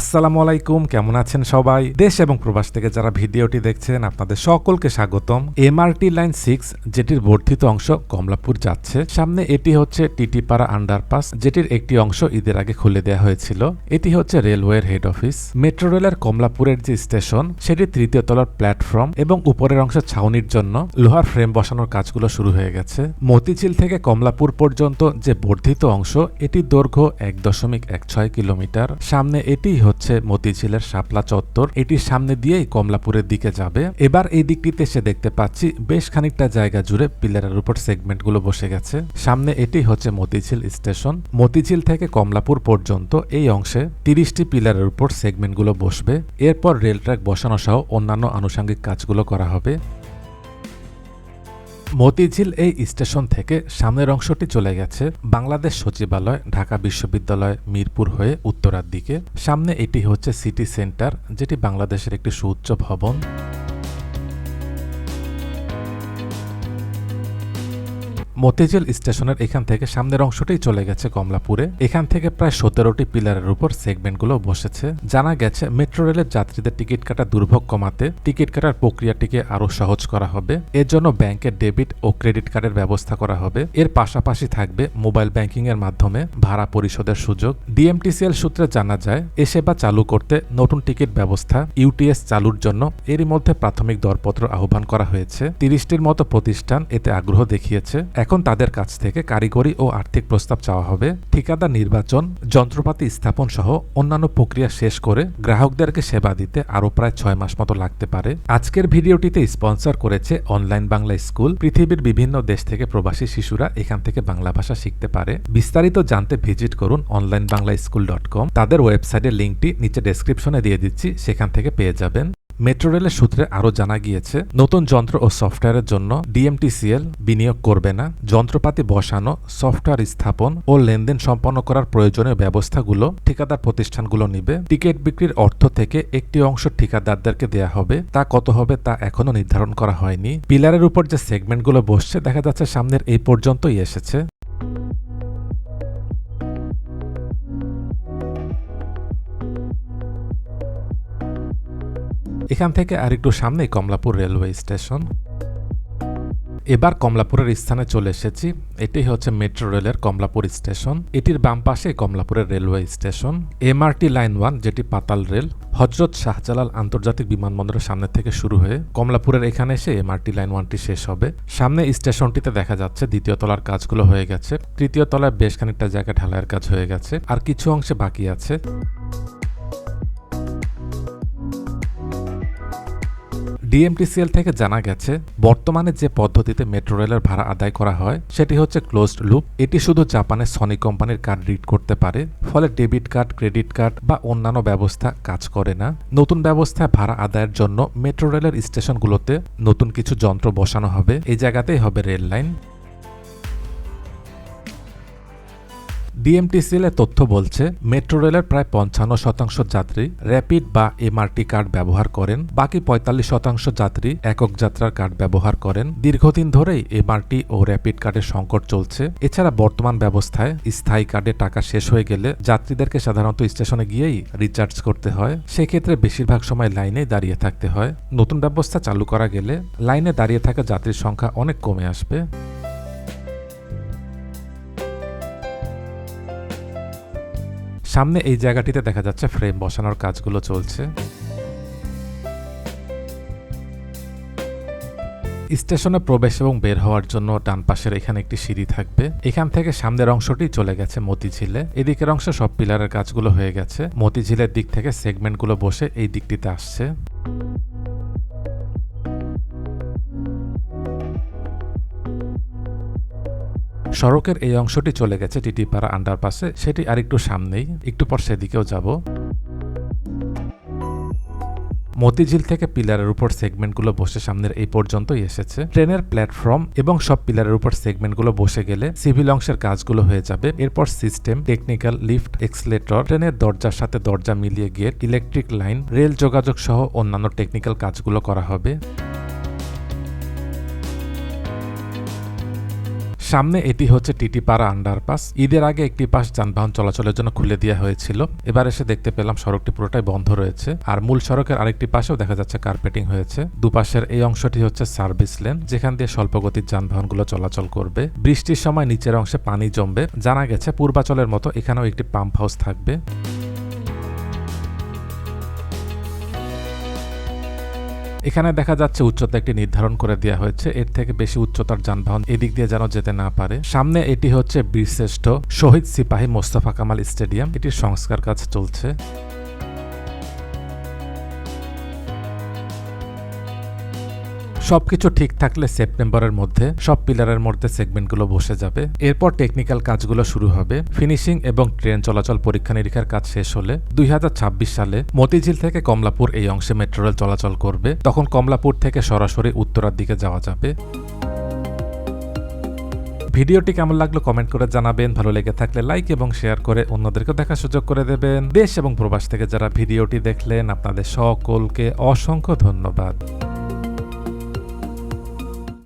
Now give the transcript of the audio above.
আসসালামু আলাইকুম, কেমন আছেন সবাই? দেশ এবং প্রবাস থেকে যারা ভিডিওটি দেখছেন, আপনাদের সকলকে স্বাগতম। এমআরটি লাইন সিক্স যেটির বর্ধিত অংশ কমলাপুর যাচ্ছে। সামনে এটি হচ্ছে টিটিপাড়া আন্ডারপাস যেটির একটি অংশ ঈদের আগে খুলে দেওয়া হয়েছিল। এটি হচ্ছে রেলওয়ের হেড অফিস মেট্রো রেলের কমলাপুরের যে স্টেশন, সেটি তৃতীয় তলার প্ল্যাটফর্ম এবং উপরের অংশ ছাউনির জন্য লোহার ফ্রেম বসানোর কাজগুলো শুরু হয়ে গেছে। মতিঝিল থেকে কমলাপুর পর্যন্ত যে বর্ধিত অংশ এটি দৈর্ঘ্য এক দশমিক এক ছয় কিলোমিটার। সামনে এটি হচ্ছে মতিঝিলের শাপলা চত্বর। এটির সামনে দিয়েই কমলাপুরের দিকে যাবে। এবার এই দিকটিতে এসে দেখতে পাচ্ছি বেশ খানিকটা জায়গা জুড়ে পিলারের উপর সেগমেন্টগুলো বসে গেছে। সামনে এটি হচ্ছে মতিঝিল স্টেশন। মতিঝিল থেকে কমলাপুর পর্যন্ত এই অংশে তিরিশটি পিলারের উপর সেগমেন্টগুলো বসবে। এরপর রেল ট্র্যাক বসানো সহ অন্যান্য আনুষঙ্গিক কাজগুলো করা হবে। মতিঝিল এই স্টেশন থেকে সামনের অংশটি চলে গেছে বাংলাদেশ সচিবালয়, ঢাকা বিশ্ববিদ্যালয়, মিরপুর হয়ে উত্তরার দিকে। সামনে এটি হচ্ছে সিটি সেন্টার, যেটি বাংলাদেশের একটি সুউচ্চ ভবন। মতিঝিল স্টেশনের এখান থেকে সামনের অংশটাই চলে গেছে কমলাপুরে। এখান থেকে প্রায় সতেরোটি পিলারের উপর সেগমেন্টগুলো বসেছে। জানা গেছে, মেট্রো রেলের যাত্রীদের টিকিট কাটার দুর্ভোগ কমাতে টিকিট কাটার প্রক্রিয়াটিকে আরও সহজ করা হবে। এর জন্য ব্যাংকের ডেবিট ও ক্রেডিট কার্ডের ব্যবস্থা করা হবে। এর পাশাপাশি থাকবে মোবাইল ব্যাংকিং এর মাধ্যমে ভাড়া পরিশোধের সুযোগ। ডিএমটিসিএল সূত্রে জানা যায়, এ সেবা চালু করতে নতুন টিকিট ব্যবস্থা ইউটিএস চালুর জন্য এরই মধ্যে প্রাথমিক দরপত্র আহ্বান করা হয়েছে। তিরিশটির মতো প্রতিষ্ঠান এতে আগ্রহ দেখিয়েছে। এখন তাদের কাছ থেকে কারিগরি ও আর্থিক প্রস্তাব চাওয়া হবে। ঠিকাদার নির্বাচন, যন্ত্রপাতি স্থাপন সহ অন্যান্য প্রক্রিয়া শেষ করে গ্রাহকদেরকে সেবা দিতে আরও প্রায় ছয় মাস মতো লাগতে পারে। আজকের ভিডিওটিতে স্পন্সর করেছে অনলাইন বাংলা স্কুল। পৃথিবীর বিভিন্ন দেশ থেকে প্রবাসী শিশুরা এখান থেকে বাংলা ভাষা শিখতে পারে। বিস্তারিত জানতে ভিজিট করুন online Bangla school dot com. তাদের ওয়েবসাইটের লিঙ্কটি নিচে ডেসক্রিপশনে দিয়ে দিচ্ছি, সেখান থেকে পেয়ে যাবেন। মেট্রো রেলের সূত্রে আরও জানা গিয়েছে, নতুন যন্ত্র ও সফটওয়্যারের জন্য ডিএমটিসিএল বিনিয়োগ করবে না। যন্ত্রপাতি বসানো, সফটওয়্যার স্থাপন ও লেনদেন সম্পন্ন করার প্রয়োজনীয় ব্যবস্থাগুলো ঠিকাদার প্রতিষ্ঠানগুলো নিবে। টিকিট বিক্রির অর্থ থেকে একটি অংশ ঠিকাদারদেরকে দেয়া হবে। তা কত হবে তা এখনও নির্ধারণ করা হয়নি। পিলারের উপর যে সেগমেন্টগুলো বসছে, দেখা যাচ্ছে সামনের এই পর্যন্তই এসেছে। এখান থেকে আরেকটু সামনে কমলাপুর রেলওয়ে স্টেশন। এবার কমলাপুরের স্থানে চলে এসেছি। এটি হচ্ছে মেট্রো রেলের কমলাপুর স্টেশন। এটির বাম পাশে কমলাপুরের railway station. MRT line one, যেটি পাতাল রেল, হজরত শাহজালাল আন্তর্জাতিক বিমানবন্দরের সামনে থেকে শুরু হয়ে কমলাপুরের এখানে এসে এমআরটি লাইন ওয়ানটি শেষ হবে। সামনে স্টেশনটিতে দেখা যাচ্ছে দ্বিতীয় তলার কাজগুলো হয়ে গেছে। তৃতীয় তলায় বেশ খানিকটা জায়গা ঢালাইয়ের কাজ হয়ে গেছে। আর কিছু অংশে বাকি আছে। ডিএমটিসিএল থেকে জানা গেছে, বর্তমানে যে পদ্ধতিতে মেট্রো রেলের ভাড়া আদায় করা হয়, সেটি হচ্ছে ক্লোজড লুপ এটি শুধু জাপানের সনি কোম্পানির কার্ড রিড করতে পারে, ফলে ডেবিট কার্ড ক্রেডিট কার্ড বা অন্যান্য ব্যবস্থা কাজ করে না। নতুন ব্যবস্থায় ভাড়া আদায়ের জন্য মেট্রো রেলের স্টেশনগুলোতে নতুন কিছু যন্ত্র বসানো হবে। এই জায়গাতেই হবে রেল লাইন। ডিএমটিসিএল এর তথ্য বলছে, মেট্রো রেলের প্রায় পঞ্চান্ন শতাংশ যাত্রী র্যাপিড বা এমআরটি কার্ড ব্যবহার করেন, বাকি পঁয়তাল্লিশ শতাংশ যাত্রী একক যাত্রার কার্ড ব্যবহার করেন। দীর্ঘদিন ধরেই এমআরটি ও র্যাপিড কার্ডের সংকট চলছে। এছাড়া বর্তমান ব্যবস্থায় স্থায়ী কার্ডে টাকা শেষ হয়ে গেলে যাত্রীদেরকে সাধারণত স্টেশনে গিয়েই রিচার্জ করতে হয়। সেক্ষেত্রে বেশিরভাগ সময় লাইনে দাঁড়িয়ে থাকতে হয়। নতুন ব্যবস্থা চালু করা গেলে লাইনে দাঁড়িয়ে থাকা যাত্রীর সংখ্যা অনেক কমে আসবে। সামনে এই জায়গাটিতে দেখা যাচ্ছে ফ্রেম বসানোর কাজগুলো চলছে। স্টেশনে প্রবেশ এবং বের হওয়ার জন্য ডান পাশের এখানে একটি সিঁড়ি থাকবে। এখান থেকে সামনের অংশটি চলে গেছে মতিঝিলে। এদিকের অংশ সব পিলারের কাজগুলো হয়ে গেছে। মতিঝিলের দিক থেকে সেগমেন্টগুলো বসে এই দিকটিতে আসছে। সড়কের এই অংশটি চলে গেছে টিটিপাড়া আন্ডারপাসে সেটি আরেকটু সামনেই, একটু পর সেদিকেও যাব। মতিঝিল থেকে পিলারের উপর সেগমেন্টগুলো বসে সামনের এই পর্যন্তই এসেছে। ট্রেনের প্ল্যাটফর্ম এবং সব পিলারের উপর সেগমেন্টগুলো বসে গেলে সিভিল অংশের কাজগুলো হয়ে যাবে। এরপর সিস্টেম টেকনিক্যাল লিফট এক্সলেটর ট্রেনের দরজার সাথে দরজা মিলিয়ে গেট ইলেকট্রিক লাইন রেল যোগাযোগ সহ অন্যান্য টেকনিক্যাল কাজগুলো করা হবে। সামনে এটি হচ্ছে টিটিপাড়া আন্ডারপাস ঈদের আগে একটি পাশ যানবাহন চলাচলের জন্য খুলে দেওয়া হয়েছিল। এবার এসে দেখতে পেলাম সড়কটি পুরোটাই বন্ধ রয়েছে। আর মূল সড়কের আরেকটি পাশেও দেখা যাচ্ছে কার্পেটিং হয়েছে। দুপাশের এই অংশটি হচ্ছে সার্ভিস লেন যেখান দিয়ে স্বল্প স্বল্পগতির যানবাহনগুলো চলাচল করবে। বৃষ্টির সময় নিচের অংশে পানি জমবে। জানা গেছে পূর্বাচলের মতো এখানেও একটি পাম্প হাউস থাকবে। এখানে দেখা যাচ্ছে উচ্চতা একটি নির্ধারণ করে দেওয়া হয়েছে। এর থেকে বেশি উচ্চতার যানবাহন এদিক দিয়ে যেন যেতে না পারে। সামনে এটি হচ্ছে বীরশ্রেষ্ঠ শহীদ সিপাহী মোস্তফা কামাল স্টেডিয়াম। এটির সংস্কার কাজ চলছে। সবকিছু ঠিক থাকলে সেপ্টেম্বরের মধ্যে সব পিলারের মধ্যে সেগমেন্টগুলো বসে যাবে। এরপর টেকনিক্যাল কাজগুলো শুরু হবে। ফিনিশিং এবং ট্রেন চলাচল পরীক্ষা নিরীক্ষার কাজ শেষ হলে দুই হাজার ছাব্বিশ সালে মতিঝিল থেকে কমলাপুর এই অংশে মেট্রো রেল চলাচল করবে। তখন কমলাপুর থেকে সরাসরি উত্তরার দিকে যাওয়া যাবে। ভিডিওটি কেমন লাগল কমেন্ট করে জানাবেন। ভালো লেগে থাকলে লাইক এবং শেয়ার করে অন্যদেরকে দেখার সুযোগ করে দেবেন। দেশ এবং প্রবাস থেকে যারা ভিডিওটি দেখলেন, আপনাদের সকলকে অসংখ্য ধন্যবাদ।